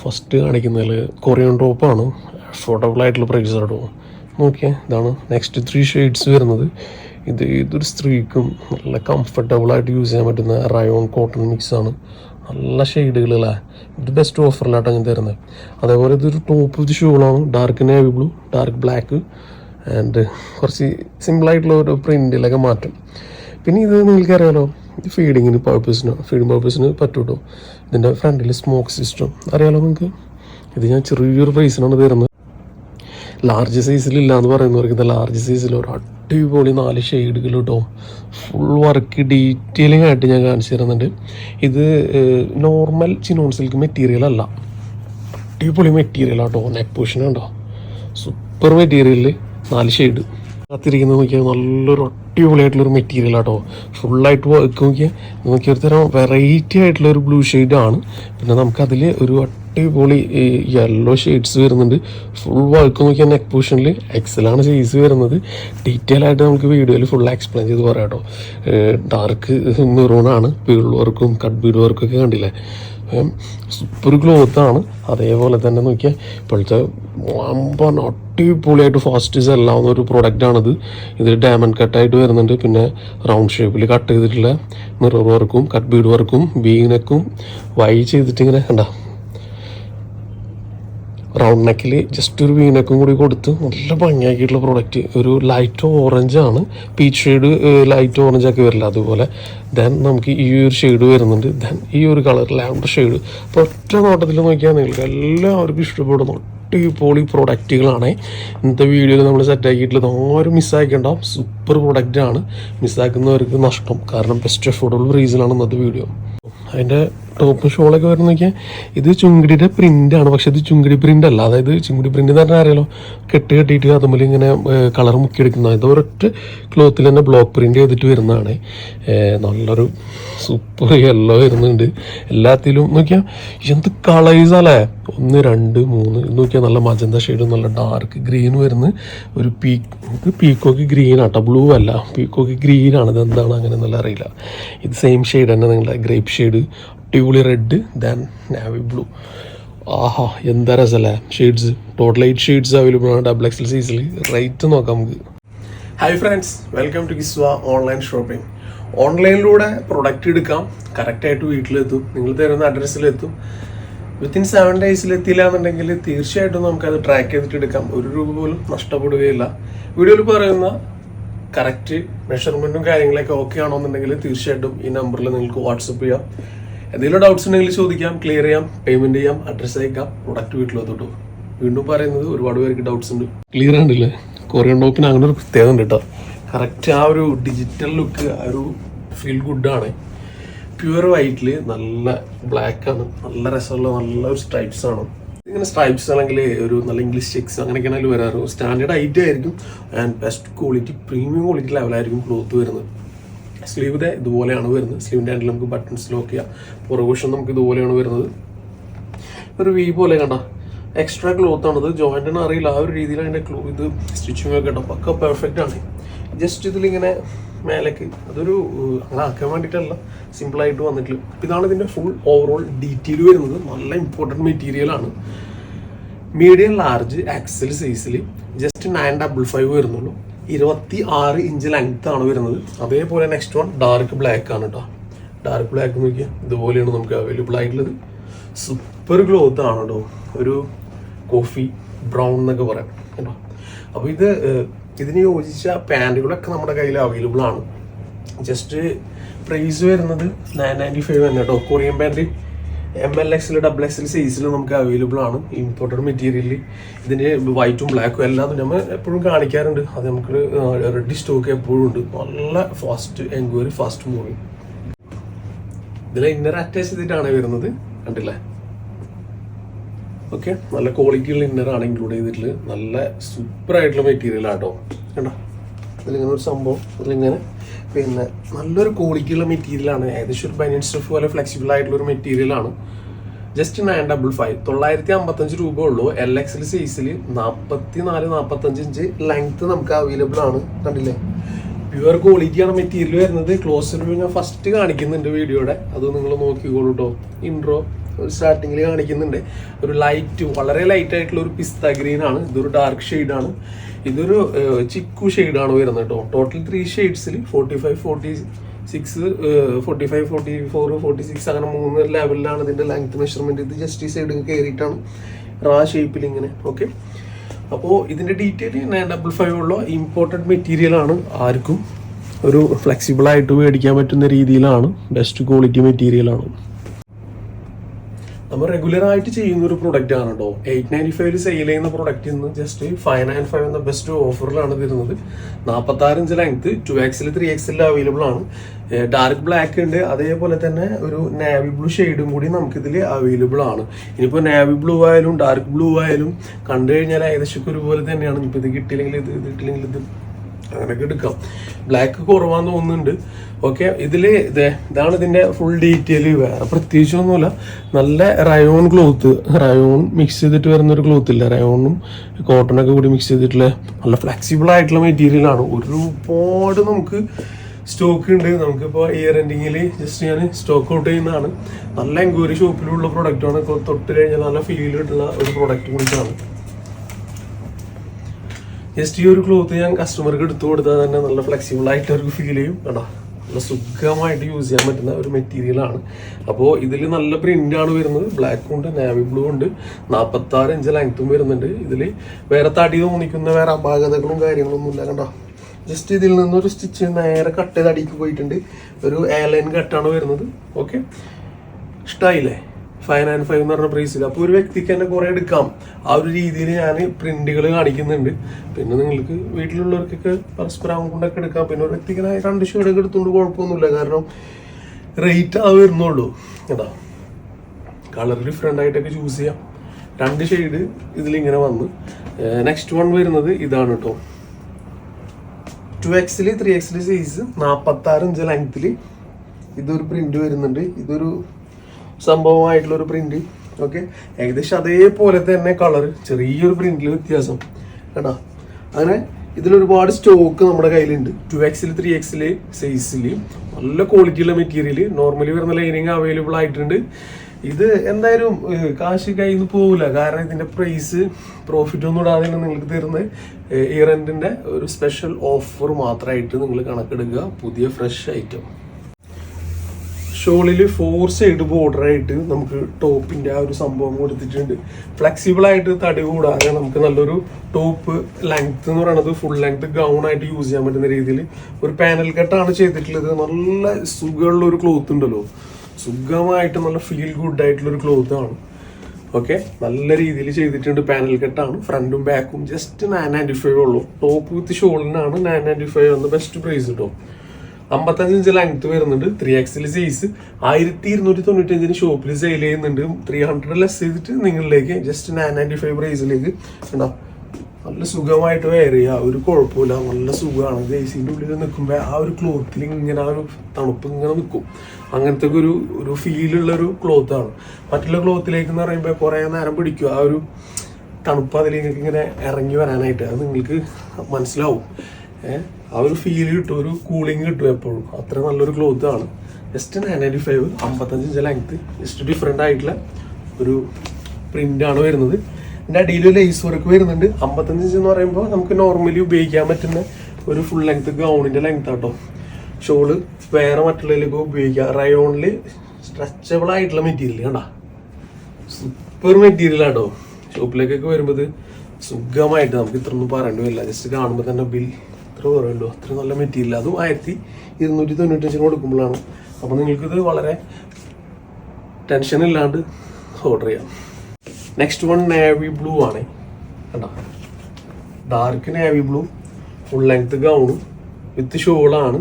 First കാണിക്കുന്നതിൽ Korean ടോപ്പാണ്. Affordable ആയിട്ടുള്ള പ്രൈസ് ആട്ടോ നോക്കിയേ ഇതാണ് നെക്സ്റ്റ് ത്രീ ഷെയ്ഡ്സ് വരുന്നത്. ഇത് ഏതൊരു സ്ത്രീക്കും നല്ല കംഫർട്ടബിൾ ആയിട്ട് യൂസ് ചെയ്യാൻ പറ്റുന്ന റയോൺ കോട്ടൺ മിക്സ് ആണ്. നല്ല ഷെയ്ഡുകളല്ലേ ഇത് ബെസ്റ്റ് ഓഫറിലായിട്ടാണ് ഞാൻ തരുന്നത് അതേപോലെ ഇതൊരു top with ഷൂളാണ് dark navy blue dark black and കുറച്ച് സിമ്പിളായിട്ടുള്ള ഒരു പ്രിന്റിലൊക്കെ മാറ്റം. പിന്നെ ഇത് നിങ്ങൾക്കറിയാലോ ഇത് ഫീഡിങ്ങിന് പർപ്പസിന് ഫീഡിങ് പർപ്പസിന് പറ്റൂട്ടോ. ഇതിന്റെ ഫ്രണ്ടിൽ സ്മോക്ക് സിസ്റ്റം അറിയാലോ നിങ്ങൾക്ക്? ഇത് ഞാൻ ചെറിയൊരു പ്രൈസിനാണ് തരുന്നത്. ലാർജ് സൈസിലില്ല എന്ന് പറയുന്നവർക്ക് ഇത് ലാർജ് സൈസിൽ ഒരു അടിപൊളി നാല് ഷെയ്ഡുകൾ കേട്ടോ ഫുൾ വർക്ക് ഡീറ്റെയിലിംഗ് ആയിട്ട് ഞാൻ കാണിച്ചു തരുന്നുണ്ട്. ഇത് നോർമൽ ചിനോൺ സിൽക്ക് മെറ്റീരിയൽ അല്ല. അടിപൊളി മെറ്റീരിയൽ ആട്ടോ നെക്ക് പൊസിഷൻ ഉണ്ടോ സൂപ്പർ മെറ്റീരിയലിൽ നാല് ഷെയ്ഡ് കാത്തിരിക്കുന്നത് നോക്കിയാൽ നല്ലൊരു അടിപൊളിയായിട്ടുള്ളൊരു മെറ്റീരിയൽ ആട്ടോ. ഫുള്ളായിട്ട് വർക്ക് നോക്കിയാൽ നോക്കിയ ഒരു തരം വെറൈറ്റി ആയിട്ടുള്ള ഒരു ബ്ലൂ ഷെയ്ഡാണ് പിന്നെ നമുക്കതിൽ ഒരു അടിപൊളി യെല്ലോ ഷെയ്ഡ്സ് വരുന്നുണ്ട്. ഫുൾ വർക്ക് നോക്കിയാൽ നെക്ക് പൊസിഷനിൽ എക്സലാണ് സൈസ് വരുന്നത്. ഡീറ്റെയിൽ ആയിട്ട് നമുക്ക് വീഡിയോയിൽ ഫുൾ എക്സ്പ്ലെയിൻ ചെയ്ത് പറയാം കേട്ടോ ഡാർക്ക് മെറൂണാണ് പീൾ വർക്കും കട്ട് ബീഡ് വർക്കും ഒക്കെ കണ്ടില്ലേ? സൂപ്പർ ക്ലോത്താണ്. അതേപോലെ തന്നെ നോക്കിയാൽ ഇപ്പോഴത്തെ വമ്പൻ അടിപൊളിയായിട്ട് ഫാസ്റ്റ് സെല്ലാവുന്ന ഒരു പ്രൊഡക്റ്റാണിത് ഇത് ഡയമണ്ട് കട്ടായിട്ട് വരുന്നുണ്ട്. പിന്നെ റൗണ്ട് ഷേപ്പിൽ കട്ട് ചെയ്തിട്ടുള്ള മിറർ വർക്കും കട്ട് ബീഡ് വർക്കും ബീനക്കും വൈ ചെയ്തിട്ടിങ്ങനെ കണ്ട. റൗണ്ട് നെക്കിൽ ജസ്റ്റ് ഒരു വീനക്കും കൂടി കൊടുത്ത് നല്ല ഭംഗിയാക്കിയിട്ടുള്ള പ്രോഡക്റ്റ് ഒരു ലൈറ്റ് ഓറഞ്ച് ആണ്. പീച്ച് ഷെയ്ഡ് ലൈറ്റ് ഓറഞ്ച് ആക്കി വരില്ല. അതുപോലെ ദെൻ നമുക്ക് ഈ ഒരു ഷെയ്ഡ് വരുന്നുണ്ട്. ദെൻ ഈ ഒരു കളർ ലാവണ്ടർ ഷെയ്ഡ് അപ്പോൾ ഒറ്റ നോട്ടത്തിൽ നോക്കിയാൽ നിങ്ങൾക്ക് എല്ലാവർക്കും ഒട്ടി അടിപൊളി പ്രോഡക്റ്റുകളാണ് ഇന്നത്തെ വീഡിയോയിൽ നമ്മൾ സെറ്റ് ആക്കിയിട്ടുള്ളത് ആരും മിസ്സാക്കേണ്ട സൂപ്പർ പ്രൊഡക്റ്റാണ് മിസ്സാക്കുന്നവർക്ക് നഷ്ടം. കാരണം ബെസ്റ്റ് അഫോർഡബിൾ പ്രൈസിലാണ് ഇന്നത്തെ വീഡിയോ അതിന്റെ ടോപ്പ് ഷോളൊക്കെ വരുന്ന നോക്കിയാൽ ഇത് ചുങ്കിടിയുടെ പ്രിന്റ് ആണ്. പക്ഷെ ഇത് ചുങ്കിടി പ്രിന്റ് അല്ല. അതായത് ചുങ്കിടി പ്രിന്റ് എന്ന് പറഞ്ഞാൽ അറിയാലോ കെട്ട് കെട്ടിയിട്ട് അതുമ്പിൽ ഇങ്ങനെ കളർ മുക്കിയെടുക്കുന്ന ഇത് ഒരൊറ്റ ക്ലോത്തിൽ തന്നെ ബ്ലോക്ക് പ്രിന്റ് ചെയ്തിട്ട് വരുന്നതാണ്. നല്ലൊരു സൂപ്പർ യെല്ലോ വരുന്നുണ്ട്. എല്ലാത്തിലും നോക്കിയാൽ എന്ത് കളേഴ്സ് അല്ലേ? ഒന്ന് രണ്ട് മൂന്ന് നോക്കിയാൽ നല്ല മജന്ത ഷെയ്ഡ് നല്ല ഡാർക്ക് ഗ്രീൻ വരുന്ന ഒരു പീക്ക് പീക്കോക്ക് ഗ്രീൻ ആട്ടോ ബ്ലൂ അല്ല പീക്കോക്ക് ഗ്രീൻ ആണ് ഇത് എന്താണ് അങ്ങനെ എന്നുള്ള അറിയില്ല. ഇത് സെയിം ഷെയ്ഡ് തന്നെ നിങ്ങളുടെ ഗ്രേപ്പ് ഷെയ്ഡ് ട്യൂളി റെഡ് ദാൻ നാവി ബ്ലൂ ആഹാ എന്താ രസമല്ലേ shades total eight shades available ആണ് ഡബിൾ എക്സൽ സൈസിൽ റേറ്റ് നോക്കാം നമുക്ക്. Hi friends welcome to Kiswa online shopping ഓൺലൈനിലൂടെ പ്രൊഡക്റ്റ് എടുക്കാം. കറക്റ്റായിട്ട് വീട്ടിലെത്തും. നിങ്ങൾ തരുന്ന അഡ്രസ്സിലെത്തും വിത്തിൻ സെവൻ ഡേയ്സിൽ എത്തിയില്ല എന്നുണ്ടെങ്കിൽ തീർച്ചയായിട്ടും നമുക്കത് ട്രാക്ക് ചെയ്തിട്ട് എടുക്കാം. ഒരു രൂപ പോലും നഷ്ടപ്പെടുകയില്ല. വീഡിയോയിൽ പറയുന്ന കറക്റ്റ് മെഷർമെന്റും കാര്യങ്ങളൊക്കെ ഓക്കെ ആണോന്നുണ്ടെങ്കിൽ തീർച്ചയായിട്ടും ഈ നമ്പറിൽ നിങ്ങൾക്ക് വാട്സപ്പ് ചെയ്യാം. എന്തെങ്കിലും ഡൗട്ട്സ് ഉണ്ടെങ്കിൽ ചോദിക്കാം ക്ലിയർ ചെയ്യാം പേയ്മെന്റ് ചെയ്യാം അഡ്രസ്സ് അയക്കാം പ്രൊഡക്റ്റ് വീട്ടിലെത്തോട്ടോ വീണ്ടും പറയുന്നത് ഒരുപാട് പേർക്ക് ഡൗട്ട്സ് ഉണ്ട്. ക്ലിയർ ഉണ്ടല്ലേ കൊറിയൻ ടോപ്പിന് അങ്ങനെ ഒരു പ്രത്യേകത ഉണ്ട് കേട്ടോ കറക്റ്റ് ആ ഒരു ഡിജിറ്റൽ ലുക്ക് ആ ഒരു ഫീൽ ഗുഡാണ് പ്യുവർ വൈറ്റിൽ നല്ല ബ്ലാക്ക് ആണ്. നല്ല രസമുള്ള നല്ല ഒരു സ്ട്രൈപ്സ് ആണ്. ഇങ്ങനെ സ്ട്രൈപ്സ് അല്ലെങ്കിൽ ഒരു നല്ല ഇംഗ്ലീഷ് ചെക്സ് അങ്ങനെയൊക്കെ ആണെങ്കിൽ വരാറ്. സ്റ്റാൻഡേർഡ് ഐറ്റം ആയിരിക്കും. And best quality premium quality ലെവലായിരിക്കും cloth വരുന്നത്. ദേ ഇതുപോലെയാണ് വരുന്നത്. സ്ലീവിന്റെ ആൻഡിൽ നമുക്ക് ബട്ടൺസ് ലോക്ക് ചെയ്യാം. പുറകുവശം നമുക്ക് ഇതുപോലെയാണ് വരുന്നത്. ഒരു വി പോലെ കണ്ട. എക്സ്ട്രാ ക്ലോത്ത് ആണത്. ജോയിന്റിന് അറിയില്ല. ആ ഒരു രീതിയിൽ അതിന്റെ ക്ലോ ഇത് സ്റ്റിച്ചിങ് ഒക്കെ കേട്ടോ പക്ക പെർഫെക്റ്റ് ആണ്. ജസ്റ്റ് ഇതിലിങ്ങനെ മേലേക്ക് അതൊരു അങ്ങനെ വേണ്ടിയിട്ടല്ല സിമ്പിളായിട്ട് വന്നിട്ടില്ല. ഇതാണ് ഇതിന്റെ ഫുൾ ഓവറോൾ ഡീറ്റെയിൽ വരുന്നത്. നല്ല ഇമ്പോർട്ടന്റ് മെറ്റീരിയൽ ആണ്. മീഡിയം ലാർജ് എക്സൽ സൈസിൽ ജസ്റ്റ് നയൻ ഡബിൾ ഫൈവ് വരുന്നുള്ളൂ. ഇരുപത്തി ആറ് ഇഞ്ച് ലെങ്ത് ആണ് വരുന്നത്. അതേപോലെ നെക്സ്റ്റ് വൺ ഡാർക്ക് ബ്ലാക്ക് ആണ് കേട്ടോ ഡാർക്ക് ബ്ലാക്ക് നോക്കിയാൽ ഇതുപോലെയാണ് നമുക്ക് അവൈലബിൾ ആയിട്ടുള്ളത്. സൂപ്പർ ക്ലോത്ത് ആണ് കേട്ടോ ഒരു കോഫി ബ്രൗൺ എന്നൊക്കെ പറയാം. കേട്ടോ. അപ്പോൾ ഇത് ഇതിന് യോജിച്ച പാന്റുകളൊക്കെ നമ്മുടെ കയ്യിൽ അവൈലബിൾ ആണ്. ജസ്റ്റ് പ്രൈസ് വരുന്നത് നയൻ നയന്റി ഫൈവ് തന്നെ കേട്ടോ Korean pant M L XL double XL സൈസിൽ നമുക്ക് അവൈലബിൾ ആണ്. ഇമ്പോർട്ടഡ് മെറ്റീരിയലിൽ ഇതിന് വൈറ്റും ബ്ലാക്കും എല്ലാം നമ്മൾ എപ്പോഴും കാണിക്കാറുണ്ട്. അത് നമുക്ക് റെഡി സ്റ്റോക്ക് എപ്പോഴും ഉണ്ട്. നല്ല ഫാസ്റ്റ് എൻക്വയറി ഫാസ്റ്റ് മൂവിങ് ഇതിൽ ഇന്നർ അറ്റാച്ച് ചെയ്തിട്ടാണ് വരുന്നത്. കണ്ടില്ലേ? ഓക്കെ നല്ല ക്വാളിറ്റിയുള്ള ഇന്നർ ആണ് ഇൻക്ലൂഡ് ചെയ്തിട്ടുള്ളത്. നല്ല മെറ്റീരിയൽ ആട്ടോ കണ്ടോ? അതിലിങ്ങനെ ഒരു സംഭവം അതിലിങ്ങനെ പിന്നെ നല്ലൊരു ക്വാളിറ്റിയുള്ള മെറ്റീരിയലാണ് ഏകദേശം ഒരു ബനിയൻ സ്റ്റഫ് പോലെ ഫ്ലെക്സിബിൾ ആയിട്ടുള്ള ഒരു മെറ്റീരിയലാണ് ജസ്റ്റ് നയൻ ഡബിൾ ഫൈവ് തൊള്ളായിരത്തി അമ്പത്തഞ്ച് രൂപ ഉള്ളൂ. എൽ എക്സിൽ സൈസിൽ നാൽപ്പത്തി നാല് നാൽപ്പത്തഞ്ച് ഇഞ്ച് ലെങ്ത് നമുക്ക് അവൈലബിൾ ആണ്. കണ്ടില്ലേ? പ്യുവർ ക്വാളിറ്റിയാണ് മെറ്റീരിയൽ വരുന്നത്. ക്ലോസ് റിവ്യൂ ഞാൻ ഫസ്റ്റ് കാണിക്കുന്നുണ്ട് വീഡിയോയുടെ അത് നിങ്ങൾ നോക്കിക്കോളൂ കേട്ടോ ഇൻട്രോ സ്റ്റാർട്ടിങ്ങിൽ കാണിക്കുന്നുണ്ട്. ഒരു ലൈറ്റ് വളരെ ലൈറ്റ് ആയിട്ടുള്ള ഒരു പിസ്ത ഗ്രീൻ ആണ്. ഇതൊരു ഡാർക്ക് ആണ്. ഇതൊരു ചിക്കു ആണ് വരുന്നത് കേട്ടോ. Total three ഷെയ്ഡ്സിൽ forty five forty six forty five forty four forty six അങ്ങനെ മൂന്ന് ലെവലിലാണ് ഇതിന്റെ ലെങ്ത് മെഷർമെന്റ് ഇത് ജസ്റ്റ് ഈ സൈഡ് കയറിയിട്ടാണ് റാ ഷേപ്പിൽ ഇങ്ങനെ. ഓക്കെ അപ്പോൾ ഇതിന്റെ ഡീറ്റെയിൽ നയൻ ഡബിൾ ഫൈവ് ഉള്ള ഇമ്പോർട്ടന്റ് മെറ്റീരിയൽ ആണ്. ആർക്കും ഒരു ഫ്ലെക്സിബിളായിട്ട് മേടിക്കാൻ പറ്റുന്ന രീതിയിലാണ്. ബെസ്റ്റ് ക്വാളിറ്റി മെറ്റീരിയൽ ആണ്. നമ്മൾ റെഗുലർ ആയിട്ട് ചെയ്യുന്ന ഒരു പ്രൊഡക്റ്റ് ആണ് കേട്ടോ എയ്റ്റ് നയന്റി ഫൈവിൽ സെയിൽ ചെയ്യുന്ന പ്രൊഡക്റ്റ് ഇന്ന് ജസ്റ്റ് ഫൈവ് നയൻ ഫൈവ് എന്ന ബെസ്റ്റ് ഓഫറിലാണ് തരുന്നത്. നാൽപ്പത്തി ആറ് inch length two XL three XL available ആണ്. ഡാർക്ക് ബ്ലാക്ക് ഉണ്ട്. അതേപോലെ തന്നെ ഒരു നാവി ബ്ലൂ ഷെയ്ഡും കൂടി നമുക്കിതിൽ അവൈലബിൾ ആണ്. ഇനിയിപ്പോൾ നാവി ബ്ലൂ ആയാലും ഡാർക്ക് ബ്ലൂ ആയാലും കണ്ടു കഴിഞ്ഞാൽ ഏകദേശം ഒരുപോലെ തന്നെയാണ്. ഇപ്പോൾ ഇത് കിട്ടിയില്ലെങ്കിൽ ഇത് ഇത് കിട്ടിയില്ലെങ്കിൽ ഇത് അങ്ങനെയൊക്കെ എടുക്കാം. ബ്ലാക്ക് കുറവാന്ന് തോന്നുന്നുണ്ട്. ഓക്കെ ഇതിൽ ഇതേ ഇതാണ് ഇതിന്റെ ഫുൾ ഡീറ്റെയിൽ വേറെ പ്രത്യേകിച്ചൊന്നുമില്ല. നല്ല റയോൺ ക്ലോത്ത് റയോൺ മിക്സ് ചെയ്തിട്ട് വരുന്ന ഒരു ക്ലോത്ത് ഇല്ല റയോണും കോട്ടണൊക്കെ കൂടി മിക്സ് ചെയ്തിട്ടുള്ള നല്ല ഫ്ലെക്സിബിൾ ആയിട്ടുള്ള മെറ്റീരിയലാണ് ഒരുപാട് നമുക്ക് സ്റ്റോക്ക് ഉണ്ട്. നമുക്കിപ്പോൾ ഇയർ എൻഡിങ്ങിൽ ജസ്റ്റ് ഞാൻ സ്റ്റോക്ക് ഔട്ട് ചെയ്യുന്നതാണ്. നല്ല എൻക്വയറി ഷോപ്പിലുള്ള പ്രൊഡക്റ്റാണ് തൊട്ട് കഴിഞ്ഞാൽ നല്ല ഫീൽ കിട്ടുന്ന ഒരു പ്രൊഡക്റ്റ് കൂടിയിട്ടാണ്. ജസ്റ്റ് ഈ ഒരു ക്ലോത്ത് ഞാൻ കസ്റ്റമർക്ക് എടുത്തു കൊടുത്താൽ തന്നെ നല്ല ഫ്ലെക്സിബിൾ ആയിട്ട് അവർക്ക് ഫീൽ ചെയ്യും. കേട്ടോ സുഖമായിട്ട് യൂസ് ചെയ്യാൻ പറ്റുന്ന ഒരു മെറ്റീരിയലാണ് അപ്പോൾ ഇതിൽ നല്ല പ്രിന്റ് ആണ് വരുന്നത്. ബ്ലാക്കും ഉണ്ട് നാവി ബ്ലൂ ഉണ്ട് നാൽപ്പത്തി ആറ് ഇഞ്ച് ലെങ്ത്തും വരുന്നുണ്ട്. ഇതിൽ വേറെ തടി തോന്നിക്കുന്ന വേറെ അപാകതകളും കാര്യങ്ങളൊന്നും ഇല്ല കണ്ടോ? ജസ്റ്റ് ഇതിൽ നിന്നൊരു സ്റ്റിച്ച് നേരെ കട്ട് ചെയ്ത് അടിക്ക് പോയിട്ടുണ്ട്. ഒരു എയർലൈൻ കട്ടാണ് വരുന്നത്. ഓക്കെ ഇഷ്ടമായില്ലേ ഫൈവ് നയൻ ഫൈവ് എന്ന് പറഞ്ഞ പ്രൈസിൽ അപ്പോൾ ഒരു വ്യക്തിക്ക് തന്നെ കുറേ എടുക്കാം. ആ ഒരു രീതിയിൽ ഞാൻ പ്രിന്റുകൾ കാണിക്കുന്നുണ്ട്. പിന്നെ നിങ്ങൾക്ക് വീട്ടിലുള്ളവർക്കൊക്കെ പരസ്പരം കൊണ്ടൊക്കെ എടുക്കാം. പിന്നെ ഒരു വ്യക്തിക്ക് രണ്ട് ഷെയ്ഡൊക്കെ എടുത്തുകൊണ്ട് കുഴപ്പമൊന്നുമില്ല. കാരണം റേറ്റ് ആ വരുന്നുള്ളൂ. കേട്ടോ കളർ ഡിഫറെന്റ് ആയിട്ടൊക്കെ ചൂസ് ചെയ്യാം. രണ്ട് ഷെയ്ഡ് ഇതിലിങ്ങനെ വന്ന്. നെക്സ്റ്റ് വൺ വരുന്നത് ഇതാണ് കേട്ടോ to XL three XL size നാൽപ്പത്താറ് ഇഞ്ച് ലെങ്ത്തിൽ ഇതൊരു പ്രിന്റ് വരുന്നുണ്ട്. ഇതൊരു സംഭവമായിട്ടുള്ള ഒരു പ്രിന്റ് ഓക്കെ ഏകദേശം അതേപോലെ തന്നെ കളർ ചെറിയൊരു പ്രിന്റിൽ വ്യത്യാസം. കേട്ടോ? അങ്ങനെ ഇതിലൊരുപാട് സ്റ്റോക്ക് നമ്മുടെ കയ്യിലുണ്ട്. ടു എക്സിൽ ത്രീ എക്സിൽ സൈസിൽ നല്ല ക്വാളിറ്റിയുള്ള മെറ്റീരിയൽ നോർമലി വരുന്ന ലൈനിങ് അവൈലബിൾ ആയിട്ടുണ്ട്. ഇത് എന്തായാലും കാശ് കയ്യിൽ നിന്ന് പോകില്ല കാരണം ഇതിന്റെ പ്രൈസ് പ്രോഫിറ്റ് ഒന്നും ഇടാതെ നിങ്ങൾക്ക് തരുന്നത്. ഇയർ എൻഡിന്റെ ഒരു സ്പെഷ്യൽ ഓഫർ മാത്രമായിട്ട് നിങ്ങൾ കണക്കെടുക്കുക. പുതിയ ഫ്രഷ് ഐറ്റം ഷോളിൽ ഫോർ സൈഡ് ബോർഡറായിട്ട് നമുക്ക് ടോപ്പിന്റെ ആ ഒരു സംഭവം കൊടുത്തിട്ടുണ്ട്. ഫ്ലെക്സിബിളായിട്ട് തടി കൂടാതെ നമുക്ക് നല്ലൊരു ടോപ്പ് ലെങ്ത് എന്ന് പറയുന്നത് ഫുൾ ലെങ്ത് ഗൗൺ ആയിട്ട് യൂസ് ചെയ്യാൻ പറ്റുന്ന രീതിയിൽ ഒരു പാനൽ കട്ടാണ് ചെയ്തിട്ടുള്ളത്. നല്ല സുഖമുള്ള ഒരു ക്ലോത്ത് ഉണ്ടല്ലോ. സുഖമായിട്ട് നല്ല ഫീൽ ഗുഡ് ആയിട്ടുള്ള ഒരു ക്ലോത്ത് ആണ്. ഓക്കെ നല്ല രീതിയിൽ ചെയ്തിട്ടുണ്ട് പാനൽ കട്ടാണ് ഫ്രണ്ടും ബാക്കും ജസ്റ്റ് നയൻ നയന്റി ഫൈവ് ഉള്ളൂ. Top with ഷോളിനാണ് nine ninety five best price കിട്ടും അമ്പത്തഞ്ച് ഇഞ്ച് ലെങ്ത് വരുന്നുണ്ട്. ത്രീ എക്സിൽ സൈസ് ആയിരത്തി ഇരുന്നൂറ്റി തൊണ്ണൂറ്റി അഞ്ചിന് ഷോപ്പിൽ സെയിൽ ചെയ്യുന്നുണ്ട്. ത്രീ ഹൺഡ്രഡ് ലെസ് ചെയ്തിട്ട് നിങ്ങളിലേക്ക് ജസ്റ്റ് നയൻ നയന്റി ഫൈവ് പ്രൈസിലേക്ക് ഉണ്ടാവും നല്ല സുഖമായിട്ട് വെയർ ചെയ്യുക. ഒരു കുഴപ്പമില്ല നല്ല സുഖമാണ്. ജേസിന്റെ ഉള്ളിൽ നിൽക്കുമ്പോൾ ആ ഒരു ക്ലോത്തിൽ ഇങ്ങനെ ആ ഒരു തണുപ്പ് ഇങ്ങനെ നിൽക്കും. അങ്ങനത്തെ ഒരു ഒരു ഫീലുള്ള ഒരു ക്ലോത്ത് ആണ്. മറ്റുള്ള ക്ലോത്തിലേക്ക് എന്ന് പറയുമ്പോൾ കുറേ നേരം പിടിക്കും. ആ ഒരു തണുപ്പ് അതിലേക്ക് ഇങ്ങനെ ഇറങ്ങി വരാനായിട്ട്. അത് നിങ്ങൾക്ക് മനസ്സിലാവും. ആ ഒരു ഫീൽ കിട്ടും ഒരു കൂളിംഗ് കിട്ടും എപ്പോഴും. അത്ര നല്ലൊരു ക്ലോത്ത് ആണ്. ജസ്റ്റ് നയൻ നയന്റി ഫൈവ് അമ്പത്തഞ്ച് ഇഞ്ച് ലെങ്ത് ജസ്റ്റ് ഡിഫറെന്റ് ആയിട്ടുള്ള ഒരു പ്രിന്റ് ആണ് വരുന്നത്. എന്റെ അടിയിൽ ലേസ് വർക്ക് വരുന്നുണ്ട്. അമ്പത്തഞ്ച് ഇഞ്ച് എന്ന് പറയുമ്പോൾ നമുക്ക് നോർമലി ഉപയോഗിക്കാൻ പറ്റുന്ന ഒരു ഫുൾ ലെങ്ത് ഗൗണിന്റെ ലെങ്ത് ആട്ടോ. ഷോൾ വേറെ മറ്റുള്ളതിലേക്ക് ഉപയോഗിക്കാം. റയോണിൽ സ്ട്രെച്ചബിൾ ആയിട്ടുള്ള മെറ്റീരിയൽ കണ്ടാ? സൂപ്പർ മെറ്റീരിയൽ ആട്ടോ. ഷോപ്പിലേക്കൊക്കെ വരുമ്പോൾ സുഖമായിട്ട് നമുക്ക് ഇത്രയൊന്നും പറയേണ്ടി വരില്ല. ജസ്റ്റ് കാണുമ്പോൾ തന്നെ ബിൽ ഇത്ര കുറവല്ലോ അത്ര നല്ല മെറ്റീരിയൽ അതും ആയിരത്തി ഇരുന്നൂറ്റി തൊണ്ണൂറ്റഞ്ചിന് കൊടുക്കുമ്പോഴാണ്. അപ്പോൾ നിങ്ങൾക്കിത് വളരെ ടെൻഷൻ ഇല്ലാണ്ട് ഓർഡർ ചെയ്യാം. നെക്സ്റ്റ് വൺ നേവി ബ്ലൂ ആണ്. കേട്ടോ dark navy blue full length ഗൗണും with ഷോളാണ്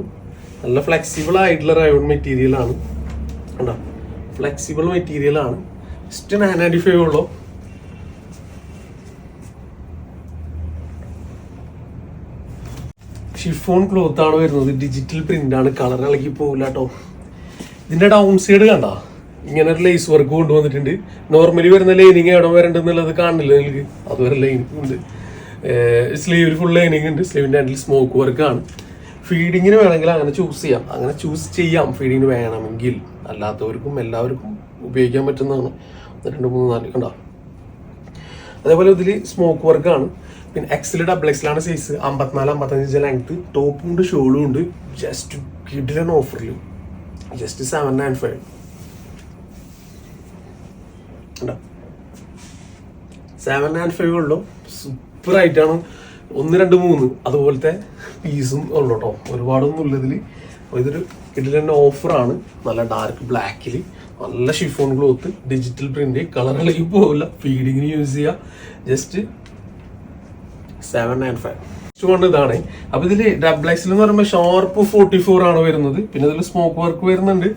നല്ല ഫ്ലെക്സിബിൾ ആയിട്ടുള്ള റയോൺ മെറ്റീരിയൽ ആണ്. കണ്ടോ? ഫ്ലെക്സിബിൾ മെറ്റീരിയൽ ആണ്. ജസ്റ്റ് നയൻ നയന്റി ഫൈവ് ഉള്ളൂ. ഷിഫോൺ ക്ലോത്ത് ആണ് വരുന്നത്. ഡിജിറ്റൽ പ്രിന്റ് ആണ്. കളർ ഇളകി പോകില്ല കേട്ടോ ഇതിന്റെ ഡൗൺ സൈഡ് കണ്ട? ഇങ്ങനെ ഒരു ലേസ് വർക്ക് കൊണ്ടുവന്നിട്ടുണ്ട്. നോർമലി വരുന്ന ലൈനിങ് എവിടെ വരണ്ടെന്നുള്ളത് കാണില്ല നിങ്ങൾക്ക്. അതുവരെ ലൈനിങ് ഉണ്ട്. സ്ലീവിൽ ഫുൾ ലൈനിങ് ഉണ്ട്. സ്ലീവിന്റെ ഹാൻഡിൽ സ്മോക്ക് വർക്ക് ആണ്. ഫീഡിങ്ങിന് വേണമെങ്കിൽ അങ്ങനെ ചൂസ് ചെയ്യാം. അങ്ങനെ ചൂസ് ചെയ്യാം. ഫീഡിങ്ങിന് വേണമെങ്കിൽ. അല്ലാത്തവർക്കും എല്ലാവർക്കും ഉപയോഗിക്കാൻ പറ്റുന്നതാണ്. രണ്ട് മൂന്ന് നാല്. കണ്ടോ? അതേപോലെ ഇതിൽ സ്മോക്ക് വർക്കാണ് പിന്നെ എക്സിൽ ഡബിൾ എക്സിലാണ് സൈസ് അമ്പത്തിനാല് അമ്പത്തഞ്ച് ലെങ്ത് ടോപ്പും ഉണ്ട് ഷോളും ഉണ്ട്. ജസ്റ്റ് കിഡിലാണ് ഓഫറിൽ just seven nine five seven nine five ഉള്ളു. സൂപ്പർ ആയിട്ടാണ് ഒന്ന് രണ്ട് മൂന്ന്. അതുപോലത്തെ പീസും ഉള്ളു കേട്ടോ ഒരുപാടൊന്നും ഉള്ളതിൽ ഇതൊരു ഇതിൽ ഓഫറാണ് നല്ല ഡാർക്ക് ബ്ലാക്കിൽ നല്ല ഷിഫോൺ ക്ലോത്ത് ഡിജിറ്റൽ പ്രിന്റ് കളറിലേക്ക് പോകില്ല ഫീഡിങ്ങിന് യൂസ് ചെയ്യുക ജസ്റ്റ് സെവൻ നയൻ ഫൈവ് ഇതാണ്. അപ്പൊ ഇതിൽ ഡബിൾ എക്സിൽ എന്ന് പറയുമ്പോൾ ഷോർപ്പ് ഫോർട്ടി ഫോർ ആണ് വരുന്നത്. പിന്നെ ഇതിൽ സ്മോക്ക് വർക്ക് വരുന്നുണ്ട്.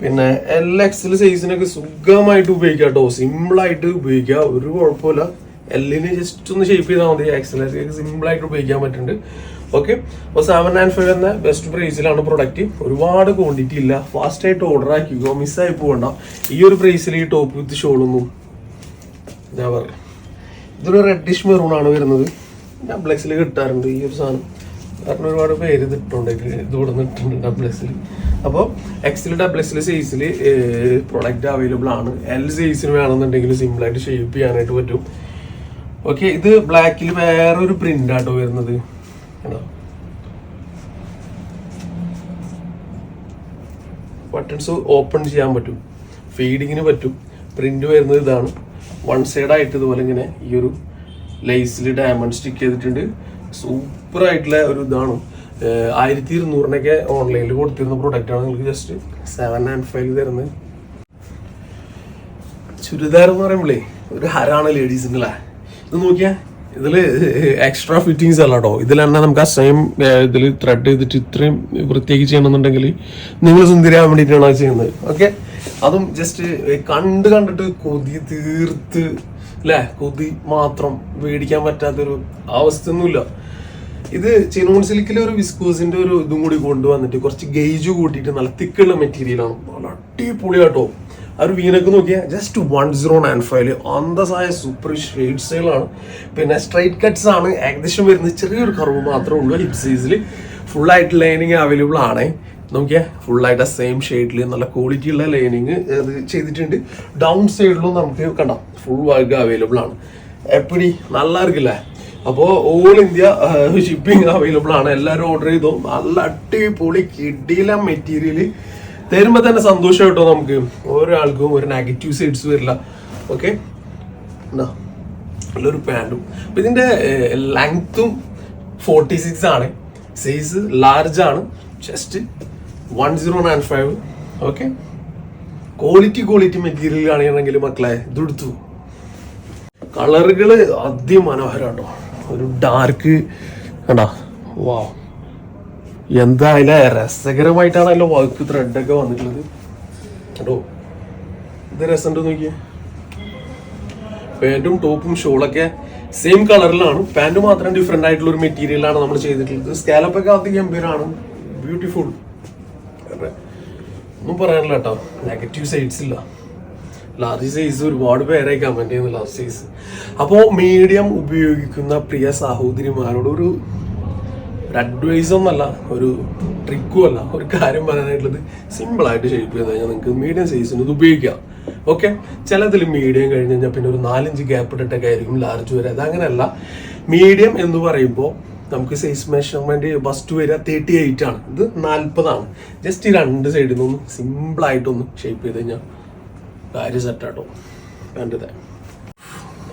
പിന്നെ എൽ എക്സിൽ സൈസിനൊക്കെ സുഖമായിട്ട് ഉപയോഗിക്കാം കേട്ടോ സിമ്പിൾ ആയിട്ട് ഉപയോഗിക്കാം. ഒരു കുഴപ്പമില്ല. എല്ലിന് ജസ്റ്റ് ഒന്ന് ഷേപ്പ് ചെയ്താൽ മതി. എക്സലൊക്കെ സിമ്പിൾ ആയിട്ട് ഉപയോഗിക്കാൻ പറ്റുന്നുണ്ട്. ഓക്കെ അപ്പോൾ സെവൻ നയൻ ഫൈവ് എന്ന ബെസ്റ്റ് പ്രൈസിലാണ് പ്രൊഡക്റ്റ് ഒരുപാട് ക്വാണ്ടിറ്റി ഇല്ല. ഫാസ്റ്റ് ആയിട്ട് ഓർഡർ ആക്കിക്കോ. മിസ്സായി പോകണ്ട ഈ ഒരു പ്രൈസിൽ ഈ ടോപ്പ് വിത്ത് ഷോളൊന്നും ഞാൻ പറയാം ഇതൊരു റെഡിഷ് മെറൂൺ ആണ് വരുന്നത്. ഡബിൾ എക്സിൽ കിട്ടാറുണ്ട് ഈ ഒരു സാധനം. കാരണം ഒരുപാട് പേര് ഇതിട്ടുണ്ട് ഇത് ഇവിടെ നിന്ന് ഇട്ടുണ്ട് ഡബിൾ അപ്പോൾ എക്സിൽ ഡബ്ലക്സിൽ സൈസിൽ പ്രൊഡക്റ്റ് അവൈലബിൾ ആണ്. എൽ സൈസിന് വേണമെന്നുണ്ടെങ്കിൽ സിമ്പിളായിട്ട് ഷേപ്പ് ചെയ്യാനായിട്ട് പറ്റും. ഓക്കെ ഇത് ബ്ലാക്കിൽ വേറൊരു പ്രിന്റ് ആട്ടോ വരുന്നത്. ബട്ടൺസ് ഓപ്പൺ ചെയ്യാൻ പറ്റും. ഫീഡിങ്ങിന് പറ്റും. പ്രിന്റ് വരുന്നത് ഇതാണ്. വൺ സൈഡ് ആയിട്ട് ഇതുപോലെ ഇങ്ങനെ ഈ ഒരു ലേസിൽ ഡയമണ്ട് സ്റ്റിക്ക് ചെയ്തിട്ടുണ്ട്. സൂപ്പർ ആയിട്ടുള്ള ഒരു ഇതാണ്. ആയിരത്തി ഇരുന്നൂറിനൊക്കെ ഓൺലൈനിൽ കൊടുത്തിരുന്ന പ്രൊഡക്റ്റ് ആണ് നിങ്ങൾക്ക് ജസ്റ്റ് സെവൻ ആൻഡ് ഫൈവ് തരുന്നത്. ചുരിദാർ എന്ന് പറയുമ്പോഴേ ഒരു ഹരാണ് ലേഡീസിന്റെ ഇത് നോക്കിയാ ഇതിൽ എക്സ്ട്രാ ഫിറ്റിങ്സ് അല്ല കേട്ടോ ഇതിൽ തന്നെ നമുക്ക് ആ സെയിം ഇതിൽ ത്രെഡ് ചെയ്തിട്ട് ഇത്രയും വൃത്തിയാക്കി ചെയ്യണമെന്നുണ്ടെങ്കിൽ നിങ്ങൾ സുന്ദരിയാൻ വേണ്ടിയിട്ടാണ് ചെയ്യുന്നത്. ഓക്കെ അതും ജസ്റ്റ് കണ്ട് കണ്ടിട്ട് കൊതി തീർത്ത് അല്ലേ കൊതി മാത്രം മേടിക്കാൻ പറ്റാത്തൊരു അവസ്ഥയൊന്നുമില്ല. ഇത് ചിനോൺ സിൽക്കിലെ ഒരു വിസ്കോസിന്റെ ഒരു ഇതും കൂടി കൊണ്ടുവന്നിട്ട് കുറച്ച് ഗേജ് കൂട്ടിയിട്ട് നല്ല തിക്കുള്ള മെറ്റീരിയലാണ് നല്ല അടിപൊളി കേട്ടോ ആ ഒരു വീനൊക്കെ നോക്കിയാൽ just one zero nine five അന്തസായ super shade സ്റ്റൈലാണ് പിന്നെ സ്ട്രൈറ്റ് കട്ട്സ് ആണ്. ഏകദേശം വരുന്നത് ചെറിയൊരു കർവ് മാത്രമേ ഉള്ളൂ. ഹിപ് സൈസിൽ ഫുൾ ആയിട്ട് ലൈനിങ് അവൈലബിൾ ആണ്. നോക്കിയാ ഫുൾ ആയിട്ട് സെയിം ഷെയ്ഡിൽ നല്ല ക്വാളിറ്റി ഉള്ള ലൈനിങ് അത് ചെയ്തിട്ടുണ്ട്. ഡൗൺ സൈഡിലും നമുക്ക് കണ്ട. ഫുൾ വർക്ക് അവൈലബിൾ ആണ്. എപ്പടി? നല്ല ഇരിക്കില്ലേ അപ്പോൾ ഓൾ ഇന്ത്യ ഷിപ്പിംഗ് അവൈലബിൾ ആണ്. എല്ലാവരും ഓർഡർ ചെയ്തോ. നല്ല അടിപൊളി കിടില മെറ്റീരിയൽ തരുമ്പോൾ തന്നെ സന്തോഷം കേട്ടോ നമുക്ക്. ഒരാൾക്കും ഒരു നെഗറ്റീവ് സൈഡ്സ് വരില്ല. ഓക്കെ നല്ലൊരു പാന്റും അപ്പം ഇതിന്റെ ലെങ്ത്തും ഫോർട്ടി സിക്സ് ആണ്. സൈസ് ലാർജ് ആണ്. Just one zero nine five okay quality quality material കാണിക്കണമെങ്കിൽ മക്കളെ ഇതെടുത്തു കളറുകൾ അതിമനോഹരം കേട്ടോ ഒരു ഡാർക്ക് കണ്ടാ? വാ എന്തായാലും രസകരമായിട്ടാണല്ലോ വർക്ക് ത്രെഡൊക്കെ വന്നിട്ടുള്ളത്. കേട്ടോ ഇത് രസമുണ്ട് നോക്കിയേ? പാന്റും ടോപ്പും ഷോളൊക്കെ സെയിം കളറിലാണ് പാന്റ് മാത്രം ഡിഫറെന്റ് ആയിട്ടുള്ള ഒരു മെറ്റീരിയലാണ് നമ്മൾ ചെയ്തിട്ടുള്ളത്. സ്കാലപ്പ് ഒക്കെ അധികം ഗംഭീരമാണ് ബ്യൂട്ടിഫുൾ ഒന്നും പറയാനില്ല കേട്ടോ. നെഗറ്റീവ് സൈഡ്സ് ഇല്ല. ലാർജ് സൈസ് ഒരുപാട് പേരായി കമന്റ് ചെയ്യുന്നു ലാർജ് സൈസ് അപ്പോൾ മീഡിയം ഉപയോഗിക്കുന്ന പ്രിയ സഹോദരിമാരോട് ഒരു അഡ്വൈസ് ഒന്നല്ല ഒരു ട്രിക്കും അല്ല ഒരു കാര്യം പറയാനായിട്ടുള്ളത് സിമ്പിൾ ആയിട്ട് ഷേപ്പ് ചെയ്ത് കഴിഞ്ഞാൽ നിങ്ങൾക്ക് മീഡിയം സൈസിന് ഇത് ഉപയോഗിക്കാം. ഓക്കെ ചിലതിൽ മീഡിയം കഴിഞ്ഞ് കഴിഞ്ഞാൽ പിന്നെ ഒരു നാലഞ്ച് ഗ്യാപ്പ് ഇട്ടിട്ടൊക്കെ ആയിരിക്കും ലാർജ് വരെ അത് അങ്ങനെയല്ല. മീഡിയം എന്ന് പറയുമ്പോൾ നമുക്ക് സൈസ് മെഷർമെന്റ് ബസ്റ്റ് വരിക തേർട്ടി എയ്റ്റ് ആണ്. ഇത് നാൽപ്പതാണ് ജസ്റ്റ് ഈ രണ്ട് സൈഡിൽ നിന്നും സിമ്പിൾ ആയിട്ടൊന്ന് ഷേപ്പ് ചെയ്ത് കഴിഞ്ഞാൽ കാര്യം സെറ്റാട്ടോ വേണ്ടത്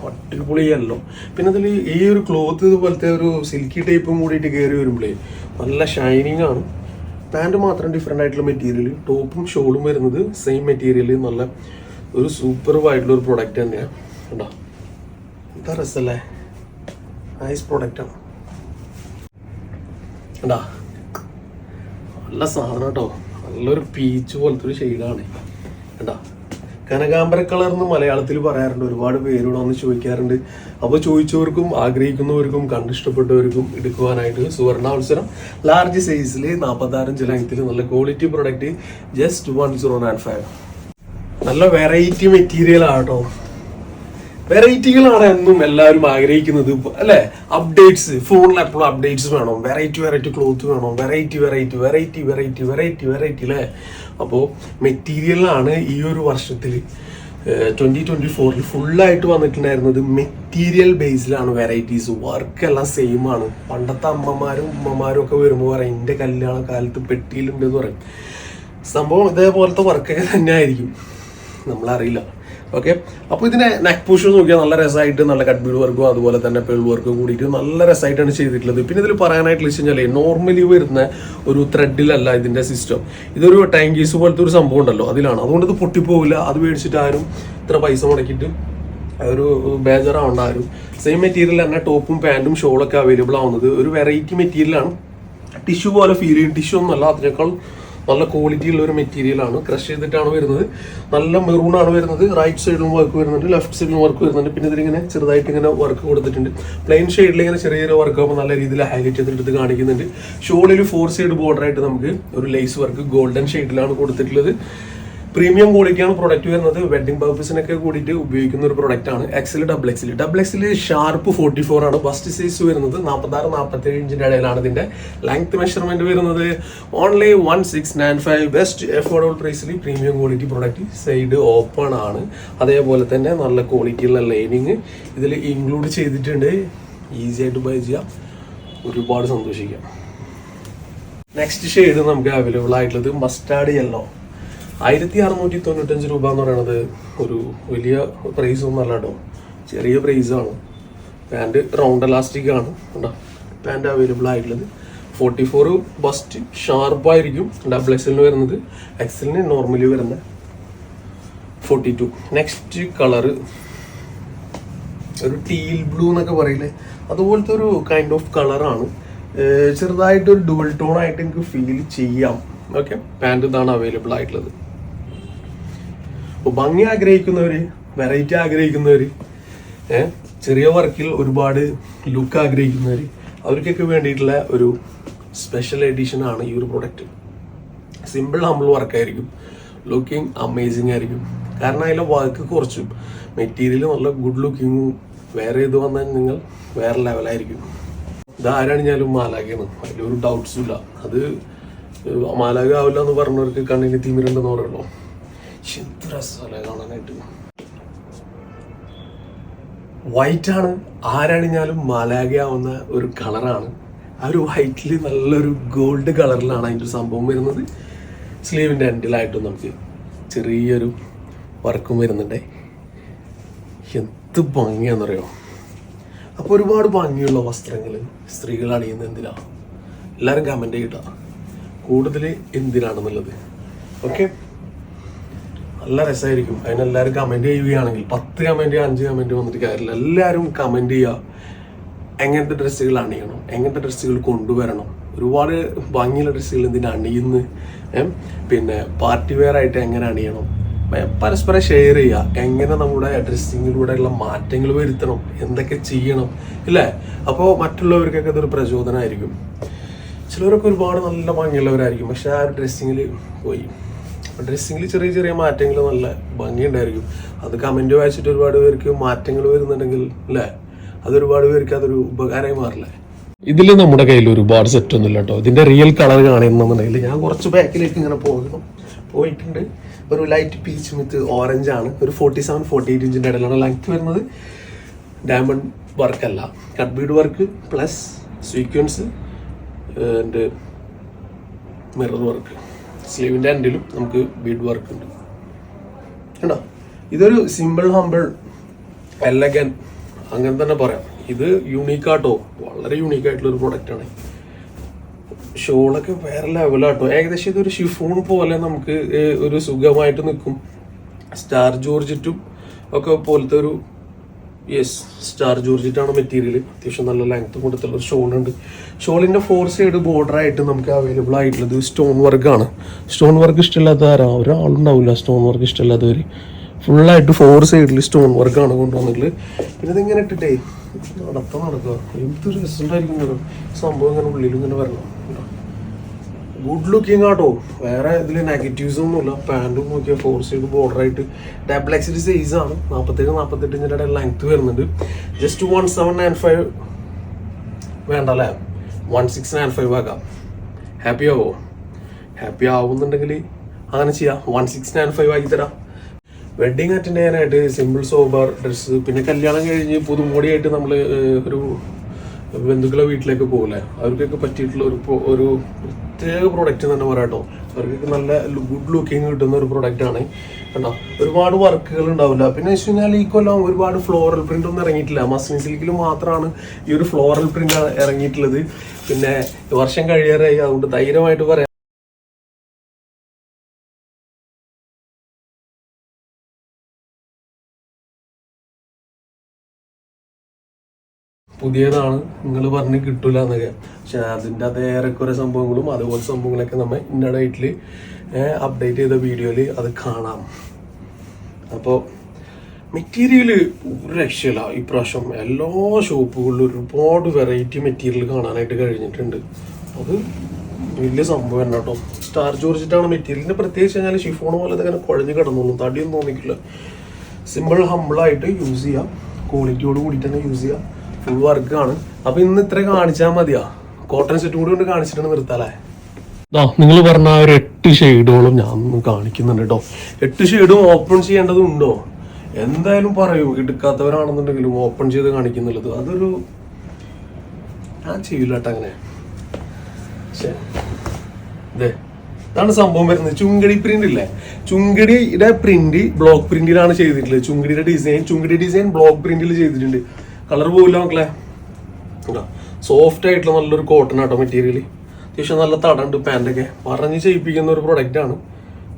അടിപൊളിയല്ലോ പിന്നെ അതിൽ ഈ ഒരു ക്ലോത്ത് ഇതുപോലത്തെ ഒരു സിൽക്കി ടൈപ്പും കൂടിയിട്ട് കയറി വരുമ്പോഴേ നല്ല ഷൈനിങ് ആണ്. പാന്റ് മാത്രം ഡിഫറെന്റ് ആയിട്ടുള്ള മെറ്റീരിയൽ ടോപ്പും ഷോളും വരുന്നത് സെയിം മെറ്റീരിയൽ നല്ല ഒരു സൂപ്പർബ് ആയിട്ടുള്ള ഒരു പ്രൊഡക്റ്റ് തന്നെയാണ് കേട്ടോ എന്താ രസമല്ലേ നൈസ് പ്രൊഡക്റ്റാണ് കണ്ടാ നല്ല സാധനം കേട്ടോ. നല്ലൊരു പീച്ച് പോലത്തെ ഒരു ഷെയ്ഡാണ് കണ്ടാ കനകാംബര കളർ എന്ന് മലയാളത്തിൽ പറയാറുണ്ട്. ഒരുപാട് പേരോട് വന്ന് ചോദിക്കാറുണ്ട്. അപ്പോൾ ചോദിച്ചവർക്കും ആഗ്രഹിക്കുന്നവർക്കും കണ്ടിഷ്ടപ്പെട്ടവർക്കും എടുക്കുവാനായിട്ട് സുവർണാവസരം. ലാർജ് സൈസിൽ നാൽപ്പത്താറും ചിലത്തിൽ നല്ല quality product just one zero nine five നല്ല വെറൈറ്റി മെറ്റീരിയൽ ആട്ടോ വെറൈറ്റികളാണ് എന്നും എല്ലാവരും ആഗ്രഹിക്കുന്നത്. അല്ലെ? അപ്ഡേറ്റ്സ് ഫോണിൽ എപ്പോഴും അപ്ഡേറ്റ്സ് വേണം. വെറൈറ്റി വെറൈറ്റി ക്ലോത്ത് വേണം. Variety variety variety variety variety variety അല്ലേ അപ്പോൾ മെറ്റീരിയലാണ് ഈ ഒരു വർഷത്തിൽ ട്വന്റി ട്വന്റി ഫോറിൽ ഫുള്ളായിട്ട് വന്നിട്ടുണ്ടായിരുന്നത് മെറ്റീരിയൽ ബേസിലാണ് വെറൈറ്റീസ് വർക്ക് എല്ലാം സെയിം ആണ്. പണ്ടത്തെ അമ്മമാരും ഉമ്മമാരും ഒക്കെ വരുമ്പോൾ പറയും എന്റെ കല്യാണ കാലത്ത് പെട്ടിയിലുണ്ട് എന്ന് പറയും. സംഭവം ഇതേപോലത്തെ വർക്കൊക്കെ തന്നെ ആയിരിക്കും നമ്മളറിയില്ല. ഓക്കെ അപ്പോൾ ഇതിനെ നെക്ക് പുഷ് നോക്കിയാൽ നല്ല രസമായിട്ട് നല്ല കട്ട് ബീഡ് വർക്കും അതുപോലെ തന്നെ പേൾ വർക്കും കൂടിയിട്ട് നല്ല രസമായിട്ടാണ് ചെയ്തിട്ടുള്ളത്. പിന്നെ ഇതിൽ പറയാനായിട്ട് വെച്ച് കഴിഞ്ഞാൽ നോർമലി വരുന്ന ഒരു ത്രെഡിലല്ല ഇതിന്റെ സിസ്റ്റം ഇതൊരു ടൈം കേസ് പോലത്തെ ഒരു സംഭവം ഉണ്ടല്ലോ അതിലാണ്. അതുകൊണ്ട് ഇത് പൊട്ടിപ്പോവില്ല. അത് മേടിച്ചിട്ട് ആരും ഇത്ര പൈസ മുടക്കിയിട്ട് ഒരു ബേജറാവണ്ട ആരും. സെയിം മെറ്റീരിയൽ തന്നെ ടോപ്പും പാന്റും ഷോളൊക്കെ അവൈലബിൾ ആവുന്നത് ഒരു വെറൈറ്റി മെറ്റീരിയലാണ് ടിഷ്യൂ പോലെ ഫീൽ ചെയ്യും. ടിഷ്യൂ ഒന്നല്ല അതിനേക്കാൾ നല്ല ക്വാളിറ്റി ഉള്ള ഒരു മെറ്റീരിയൽ ആണ്. ക്രഷ് ചെയ്തിട്ടാണ് വരുന്നത്. നല്ല മെറൂൺ ആണ് വരുന്നത്. റൈറ്റ് സൈഡിലും വർക്ക് വരുന്നുണ്ട്. ലെഫ്റ്റ് സൈഡിലും വർക്ക് വരുന്നുണ്ട്. പിന്നെ ഇതിലിങ്ങനെ ചെറുതായിട്ട് ഇങ്ങനെ വർക്ക് കൊടുത്തിട്ടുണ്ട്. പ്ലെയിൻ ഷെയ്ഡിൽ ഇങ്ങനെ ചെറിയ ചെറിയ വർക്ക് ആകുമ്പോൾ നല്ല രീതിയിൽ ഹൈലൈറ്റ് ചെയ്തിട്ട് കാണിക്കുന്നുണ്ട്. ഷോളിൽ ഫോർ സൈഡ് ബോർഡർ ആയിട്ട് നമുക്ക് ഒരു ലേസ് വർക്ക് ഗോൾഡൻ ഷെയ്ഡിലാണ് കൊടുത്തിട്ടുള്ളത്. പ്രീമിയം ക്വാളിറ്റിയാണ് പ്രൊഡക്റ്റ് വരുന്നത്. വെഡിങ് പർപ്പസിനൊക്കെ കൂടിയിട്ട് ഉപയോഗിക്കുന്ന ഒരു പ്രൊഡക്റ്റ് ആണ്. XL double XL double XL sharp forty four ആണ്. ബസ്റ്റ് സൈസ് വരുന്നത് നാൽപ്പത്താറ് നാൽപ്പത്തേഴ് ഇഞ്ചിന്റെ ഇടയിലാണ് ഇതിന്റെ ലെങ്ത് മെഷർമെന്റ് വരുന്നത്. Only one six nine five best affordable പ്രൈസിൽ premium quality product side open ആണ്. അതേപോലെ തന്നെ നല്ല ക്വാളിറ്റിയുള്ള ലൈനിങ് ഇതിൽ ഇൻക്ലൂഡ് ചെയ്തിട്ടുണ്ട്. ഈസി ആയിട്ട് ബൈ ചെയ്യാം. ഒരുപാട് സന്തോഷിക്കാം. നെക്സ്റ്റ് ഷെയ്ഡ് നമുക്ക് അവൈലബിൾ ആയിട്ടുള്ളത് മസ്റ്റാർഡ് യെല്ലോ ആയിരത്തി അറുന്നൂറ്റി തൊണ്ണൂറ്റഞ്ച് രൂപ എന്ന് പറയുന്നത് ഒരു വലിയ പ്രൈസ് അല്ല കേട്ടോ. ചെറിയ പ്രൈസ് ആണ്. പാന്റ് റൗണ്ട് എലാസ്റ്റിക് ആണ്. കേട്ടോ പാന്റ് അവൈലബിൾ ആയിട്ടുള്ളത്. ഫോർട്ടി ഫോർ ബസ്റ്റ് ഷാർപ്പായിരിക്കും ഡബിൾ എക്സലിന് വരുന്നത്. എക്സലിന് നോർമലി വരുന്ന ഫോർട്ടി ടു നെക്സ്റ്റ് കളറ് ഒരു ടീൽ ബ്ലൂ എന്നൊക്കെ പറയില്ലേ? അതുപോലത്തെ ഒരു കൈൻഡ് ഓഫ് കളറാണ് ചെറുതായിട്ട് ഒരു ഡുവൽ ടോൺ ആയിട്ട് എനിക്ക് ഫീൽ ചെയ്യാം. ഓക്കെ പാന്റ് ഇതാണ് അവൈലബിൾ ആയിട്ടുള്ളത്. ഭംഗി ആഗ്രഹിക്കുന്നവർ വെറൈറ്റി ആഗ്രഹിക്കുന്നവർ ചെറിയ വർക്കിൽ ഒരുപാട് ലുക്ക് ആഗ്രഹിക്കുന്നവർ അവർക്കൊക്കെ വേണ്ടിയിട്ടുള്ള ഒരു സ്പെഷ്യൽ എഡിഷൻ ആണ് ഈ ഒരു പ്രൊഡക്റ്റ് സിമ്പിൾ ഹമ്പിൾ വർക്കായിരിക്കും ലുക്കിംഗ് അമേസിങ് ആയിരിക്കും. കാരണം അതിലെ വർക്ക് കുറച്ചും മെറ്റീരിയൽ നല്ല ഗുഡ് ലുക്കിങ്ങും വേറെ ഇത് വന്നാൽ നിങ്ങൾ വേറെ ലെവലായിരിക്കും ഇതാരാണ് ഞാനും മാലാഖയാണ്. അതിലൊരു ഡൗട്ട്സും ഇല്ല. അത് മാലാഖ ആവില്ല എന്ന് പറഞ്ഞവർക്ക് കണ്ണിന് തിമിരുണ്ടെന്ന് പറയുള്ളൂ. എന്ത് രസമല്ലേ കാണാനായിട്ട്. വൈറ്റ് ആണ്. ആരണിഞ്ഞാലും മാലാഖയാവുന്ന ഒരു കളറാണ്. ആ ഒരു വൈറ്റിൽ നല്ലൊരു ഗോൾഡ് കളറിലാണ് അതിന്റെ ഒരു സംഭവം വരുന്നത്. സ്ലീവിന്റെ എൻഡിലായിട്ടും നമുക്ക് ചെറിയൊരു വർക്കും വരുന്നുണ്ട്. എന്ത് ഭംഗിയാണെന്നറിയോ? അപ്പോൾ ഒരുപാട് ഭംഗിയുള്ള വസ്ത്രങ്ങൾ സ്ത്രീകൾ അണിയുന്നത് എന്തിനാണ് എല്ലാവരും കമന്റ് ചെയ്യട്ടോ കൂടുതൽ എന്തിനാണെന്നുള്ളത്. ഓക്കെ നല്ല രസമായിരിക്കും അതിനെല്ലാവരും കമന്റ് ചെയ്യുകയാണെങ്കിൽ പത്ത് കമന്റ് അഞ്ച് കമന്റ് വന്നിട്ട് കാര്യമില്ല. എല്ലാവരും കമന്റ് ചെയ്യുക. എങ്ങനത്തെ ഡ്രസ്സുകൾ അണിയണം? എങ്ങനത്തെ ഡ്രസ്സുകൾ കൊണ്ടുവരണം? ഒരുപാട് ഭംഗിയുള്ള ഡ്രസ്സുകൾ എന്തിനാ അണിയുന്നു? പിന്നെ പാർട്ടി വെയർ ആയിട്ട് എങ്ങനെ അണിയണം? പരസ്പരം ഷെയർ ചെയ്യുക. എങ്ങനെ നമ്മുടെ ഡ്രസ്സിങ്ങിലൂടെയുള്ള മാറ്റങ്ങൾ വരുത്തണം? എന്തൊക്കെ ചെയ്യണം? ഇല്ലേ? അപ്പോൾ മറ്റുള്ളവർക്കൊക്കെ അതൊരു പ്രചോദനമായിരിക്കും ചിലവരൊക്കെ ഒരുപാട് നല്ല ഭംഗിയുള്ളവരായിരിക്കും. പക്ഷെ ആ ഒരു ഡ്രസ്സിങ്ങിൽ പോയി. ഡ്രസ്സിങ്ങിൽ ചെറിയ ചെറിയ മാറ്റങ്ങൾ നല്ല ഭംഗിയുണ്ടായിരിക്കും. അത് കമന്റ് വായിച്ചിട്ട് ഒരുപാട് പേർക്ക് മാറ്റങ്ങൾ വരുന്നുണ്ടെങ്കിൽ അല്ലേ അതൊരുപാട് പേർക്ക് അതൊരു ഉപകാരമായി മാറില്ലേ? ഇതിൽ നമ്മുടെ കയ്യിൽ ഒരുപാട് സെറ്റ് ഒന്നുമില്ല കേട്ടോ ഇതിന്റെ റിയൽ കളർ കാണുന്നുണ്ടെങ്കിൽ ഞാൻ കുറച്ച് ബാക്കിലേക്ക് ഇങ്ങനെ പോകണം പോയിട്ടുണ്ട്. ഒരു ലൈറ്റ് പീച്ച് വിത്ത് ഓറഞ്ച് ആണ്. ഒരു ഫോർട്ടി സെവൻ ഫോർട്ടി എയ്റ്റ് ഇഞ്ചിന്റെ ഇടയിലാണ് ലെങ്ത് വരുന്നത്. ഡയമണ്ട് വർക്ക് അല്ല. Cut bead work plus sequence എന്റെ മിറർ വർക്ക് സ്ലീവിന്റെ എൻഡിലും നമുക്ക് ബീഡ് വർക്ക് ഉണ്ട്. കണ്ടോ? ഇതൊരു സിമ്പിൾ ഹമ്പിൾ എലഗൻ അങ്ങനെ തന്നെ പറയാം. ഇത് യൂണീക്കാട്ടോ വളരെ യൂണീക്ക് ആയിട്ടുള്ള ഒരു പ്രൊഡക്റ്റ് ആണ്. ഷോളൊക്കെ വേറെ ലെവലാട്ടോ ഏകദേശം ഇതൊരു ഷിഫോൺ പോലെ നമുക്ക് ഒരു സുഖമായിട്ട് നിൽക്കും. സ്റ്റാർ ജോർജറ്റും ഒക്കെ പോലത്തെ ഒരു യെസ് സ്റ്റാർ ജോർജിറ്റാണ് മെറ്റീരിയൽ അത്യാവശ്യം നല്ല ലെങ്ത് കൊടുത്തുള്ള ഷോൾ ഉണ്ട്. ഷോളിന്റെ ഫോർ സൈഡ് ബോർഡർ ആയിട്ട് നമുക്ക് അവൈലബിൾ ആയിട്ടുള്ളത് സ്റ്റോൺ വർക്കാണ് സ്റ്റോൺ വർക്ക് ഇഷ്ടമില്ലാത്ത ആരാ? ഒരാളുണ്ടാവില്ല സ്റ്റോൺ വർക്ക് ഇഷ്ടമില്ലാത്തവർ ഫുള്ളായിട്ട് ഫോർ സൈഡിൽ സ്റ്റോൺ വർക്കാണ് കൊണ്ടുവന്നിട്ടുള്ളത്. പിന്നെ ഇതിങ്ങനെ ഇട്ടിട്ടേ നടത്തം നടക്കുക. എന്ത് രസമുണ്ടായിരിക്കും. സംഭവം ഇങ്ങനെ ഉള്ളിൽ ഇങ്ങനെ വരണം. ഗുഡ് ലുക്കിംഗ് ആട്ടോ. വേറെ ഇതിൽ നെഗറ്റീവ്സ് ഒന്നുമില്ല. പാന്റും നോക്കിയാൽ ഫോർ സൈഡ് ബോർഡർ ആയിട്ട്. ഡബിൾ എക്സിഡ് സൈസ് ആണ്. നാൽപ്പത്തേഴ് നാൽപ്പത്തെട്ട് ഇഞ്ചിന്റെ ലെങ്ത് വരുന്നുണ്ട്. Just one seven nine five വേണ്ട അല്ലേ വൺ സിക്സ് നയൻ ഫൈവ് ആക്കാം. ഹാപ്പി ആവോ? ഹാപ്പി ആവുന്നുണ്ടെങ്കിൽ അങ്ങനെ ചെയ്യാം. വൺ സിക്സ് നയൻ ഫൈവ് ആക്കി തരാം. വെഡിങ് അറ്റൻഡ് ചെയ്യാനായിട്ട് സിമ്പിൾ സോബർ ഡ്രസ്സ് പിന്നെ കല്യാണം കഴിഞ്ഞ് പുതുമോടിയായിട്ട് നമ്മൾ ഒരു ബന്ധുക്കളെ വീട്ടിലേക്ക് പോകില്ലേ അവർക്കൊക്കെ പറ്റിയിട്ടുള്ള ഒരു ഒരു പ്രത്യേക പ്രൊഡക്റ്റ് തന്നെ പറയാം കേട്ടോ. അവർക്കൊക്കെ നല്ല ഗുഡ് ലുക്കിങ് കിട്ടുന്ന ഒരു പ്രൊഡക്റ്റ് ആണ്. കണ്ടോ? ഒരുപാട് വർക്കുകൾ ഉണ്ടാവില്ല. പിന്നെ വെച്ച് കഴിഞ്ഞാൽ ഈ കൊല്ലം ഒരുപാട് ഫ്ലോറൽ പ്രിന്റ് ഒന്നും ഇറങ്ങിയിട്ടില്ല. മസ്ലിൻ സിൽക്കിൽ മാത്രമാണ് ഈ ഒരു ഫ്ലോറൽ പ്രിന്റ് ഇറങ്ങിയിട്ടുള്ളത്. പിന്നെ വർഷം കഴിയാറായി. അതുകൊണ്ട് ധൈര്യമായിട്ട് പറയാം. പുതിയതാണ്. നിങ്ങൾ പറഞ്ഞ് കിട്ടൂല എന്നൊക്കെ. പക്ഷെ അതിന്റെ അത് ഏറെക്കുറെ സംഭവങ്ങളും അതുപോലെ സംഭവങ്ങളൊക്കെ നമ്മൾ ഇന്ന അപ്ഡേറ്റ് ചെയ്ത വീഡിയോയിൽ അത് കാണാം. അപ്പോൾ മെറ്റീരിയൽ ഒരു രക്ഷയില്ല. ഇപ്രാവശ്യം എല്ലാ ഷോപ്പുകളിലും ഒരുപാട് വെറൈറ്റി മെറ്റീരിയൽ കാണാനായിട്ട് കഴിഞ്ഞിട്ടുണ്ട്. അത് വലിയ സംഭവം തന്നെ കേട്ടോ. സ്റ്റാർ ജോർജിറ്റാണ് മെറ്റീരിയലിന് പ്രത്യേകിച്ച് കഴിഞ്ഞാൽ ഷിഫോൺ പോലെ ഇങ്ങനെ കുഴഞ്ഞ് കിടന്നോളും തടിയൊന്നും തോന്നിക്കില്ല. സിമ്പിൾ ഹമ്പിളായിട്ട് യൂസ് ചെയ്യാം. ക്വാളിറ്റിയോട് കൂടിയിട്ട് തന്നെ യൂസ് ചെയ്യാം. ഫുൾ വർക്കാണ് അപ്പൊ ഇന്ന് ഇത്ര കാണിച്ചാൽ മതിയാ? കോട്ടൺ സെറ്റും കൂടി കൊണ്ട് കാണിച്ചിട്ട് നിർത്താലേ നിങ്ങൾ പറഞ്ഞ ഒരു എട്ട് ഷെയ്ഡുകളും ഞാൻ കാണിക്കുന്നുണ്ട് കേട്ടോ എട്ട് ഷെയ്ഡും ഓപ്പൺ ചെയ്യേണ്ടതുണ്ടോ? എന്തായാലും പറയൂ എടുക്കാത്തവരാണെന്നുണ്ടെങ്കിലും ഓപ്പൺ ചെയ്ത് കാണിക്കുന്നുള്ളത്. അതൊരു ഞാൻ ചെയ്യില്ല കേട്ടോ അങ്ങനെ. ദേ, ഇതാണ് സംഭവം വരുന്നത്. ചുങ്കടി പ്രിന്റ് ഇല്ലേ? ചുങ്കടിയുടെ പ്രിന്റ് ബ്ലോക്ക് പ്രിന്റിലാണ് ചെയ്തിട്ടുള്ളത്. ചുങ്കടിയുടെ ഡിസൈൻ ചുങ്കടി ഡിസൈൻ ബ്ലോക്ക് പ്രിന്റിൽ ചെയ്തിട്ടുണ്ട്. കളർ പോവില്ല മക്കളെ. സോഫ്റ്റ് ആയിട്ടുള്ള നല്ലൊരു കോട്ടൺ ആട്ടോ മെറ്റീരിയൽ അത്യാവശ്യം നല്ല തടണ്ട് പാന്റൊക്കെ പറഞ്ഞ് ചെയ്യിപ്പിക്കുന്ന ഒരു പ്രൊഡക്റ്റ് ആണ്.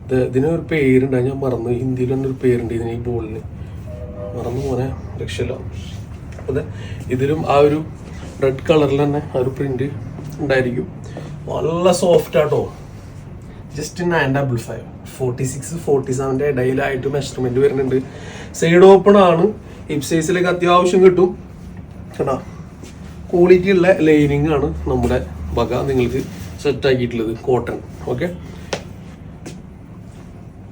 ഇത് ഇതിന് ഒരു പേരുണ്ട് ഞാൻ മറന്നു. ഹിന്ദിയിൽ തന്നെ ഒരു പേരുണ്ട് ഇതിന് ഈ ബോളിന് മറന്നു പോനെ രക്ഷയില്ല. അതെ ഇതിലും ആ ഒരു റെഡ് കളറിൽ തന്നെ ആ ഒരു പ്രിന്റ് ഉണ്ടായിരിക്കും. നല്ല സോഫ്റ്റ് ആട്ടോ. Just nine double five forty six forty സെവന്റെ ഇടയിലായിട്ട് മെഷർമെന്റ് വരുന്നുണ്ട്. സൈഡ് ഓപ്പൺ ആണ്. ഹിപ് സൈസിലേക്ക് അത്യാവശ്യം കിട്ടും. കേട്ടോ ക്വാളിറ്റി ഉള്ള ലൈനിങ് ആണ് നമ്മുടെ വക നിങ്ങൾക്ക് സെറ്റ് ആക്കിയിട്ടുള്ളത് കോട്ടൺ ഓക്കെ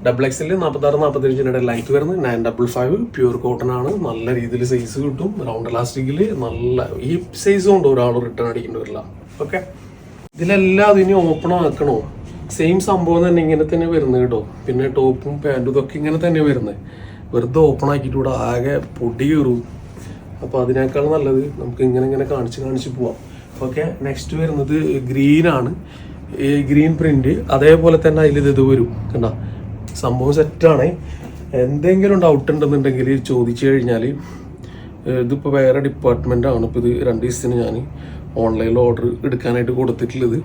ഡബിൾ എക്സിൽ നാൽപ്പത്താറ് ഇഞ്ചിന്റെ ലൈറ്റ് വരുന്നത്. Nine double five pure cotton ആണ്. നല്ല രീതിയിൽ സൈസ് കിട്ടും. റൗണ്ട് ഇലാസ്റ്റിക്കിൽ നല്ല ഈ സൈസ് കൊണ്ട് ഒരാൾ റിട്ടേൺ അടിക്കേണ്ടി വരില്ല. ഓക്കെ ഇതിലെല്ലാം ഇനി ഓപ്പൺ ആക്കണോ? സെയിം സംഭവം തന്നെ ഇങ്ങനെ തന്നെ വരുന്നത് കേട്ടോ. പിന്നെ ടോപ്പും പാന്റും ഇതൊക്കെ ഇങ്ങനെ തന്നെ വരുന്നത്. വെറുതെ ഓപ്പൺ ആക്കിയിട്ട് ആകെ പൊടി കയറും അപ്പോൾ അതിനേക്കാൾ നല്ലത് നമുക്ക് ഇങ്ങനെ ഇങ്ങനെ കാണിച്ച് കാണിച്ച് പോവാം. ഓക്കെ നെക്സ്റ്റ് വരുന്നത് ഗ്രീൻ ആണ്. ഈ ഗ്രീൻ പ്രിന്റ് അതേപോലെ തന്നെ അതിൽ ഇത് വരും. കണ്ട? സംഭവം സെറ്റാണ് എന്തെങ്കിലും ഡൗട്ട് ഉണ്ടെന്നുണ്ടെങ്കിൽ ചോദിച്ചു കഴിഞ്ഞാൽ ഇതിപ്പോൾ വേറെ ഡിപ്പാർട്ട്മെന്റാണ് ഇപ്പോൾ ഇത് രണ്ട് ദിവസത്തിന് ഞാൻ ഓൺലൈനിൽ ഓർഡർ എടുക്കാനായിട്ട് കൊടുത്തിട്ടുള്ളത്.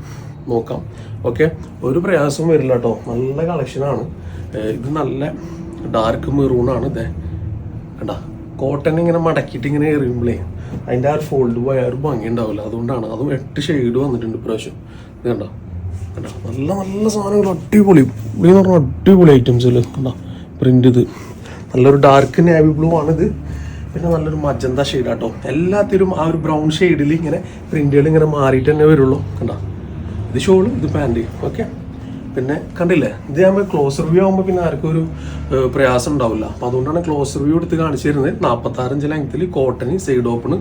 നോക്കാം. ഓക്കെ ഒരു പ്രയാസവും വരില്ല കേട്ടോ നല്ല കളക്ഷനാണ് ഇത് നല്ല ഡാർക്ക് മെറൂണാണ് ഇതേ. കണ്ട? കോട്ടൺ ഇങ്ങനെ മടക്കിയിട്ട് ഇങ്ങനെ എറിയുമ്പോഴേ അതിന്റെ ആ ഫോൾഡ് പോയ ഒരു ഭംഗി ഉണ്ടാവില്ല. അതുകൊണ്ടാണ് അതും എട്ട് ഷെയ്ഡ് വന്നിട്ടുണ്ട് ഇപ്രാവശ്യം. ഇത് കണ്ടോ? കണ്ടോ? നല്ല നല്ല സാധനങ്ങൾ അടിപൊളി. പുളി എന്ന് പറഞ്ഞാൽ അടിപൊളി ഐറ്റംസ് അല്ലേ കണ്ടോ? പ്രിന്റ് ഇത്. നല്ലൊരു ഡാർക്ക് നേവി ബ്ലൂ ആണിത് പിന്നെ നല്ലൊരു മജന്ത ഷെയ്ഡ് ആട്ടോ. എല്ലാത്തിലും ആ ഒരു ബ്രൗൺ ഷെയ്ഡിൽ ഇങ്ങനെ പ്രിന്റുകൾ ഇങ്ങനെ മാറിയിട്ട് തന്നെ വരുള്ളൂ. കണ്ടോ? ഇത് ഷോളും ഇത് പാന്റ് ഓക്കെ പിന്നെ കണ്ടില്ലേ? ഇത് ആകുമ്പോൾ ക്ലോസ് റിവ്യൂ ആകുമ്പോൾ പിന്നെ ആർക്കും ഒരു പ്രയാസം ഉണ്ടാവില്ല. അപ്പോൾ അതുകൊണ്ടാണ് ക്ലോസ് റിവ്യൂ എടുത്ത് കാണിച്ചു തരുന്നത്. നാൽപ്പത്താറഞ്ച് ലെങ്ത്തിൽ കോട്ടൺ സൈഡ് ഓപ്പൺ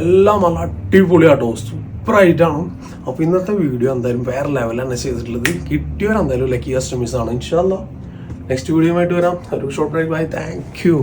എല്ലാം നല്ല അടിപൊളിയാട്ടോ സൂപ്പറായിട്ടാണ്. അപ്പോൾ ഇന്നത്തെ വീഡിയോ എന്തായാലും വേറെ ലെവലാണ് ചെയ്തിട്ടുള്ളത്. കിട്ടിയവരെന്തായാലും ലക്കി കസ്റ്റമേഴ്സ് ആണ്. ഇൻഷാല്ല നെക്സ്റ്റ് വീഡിയോ ആയിട്ട് വരാം. ഒരു short break bye thank you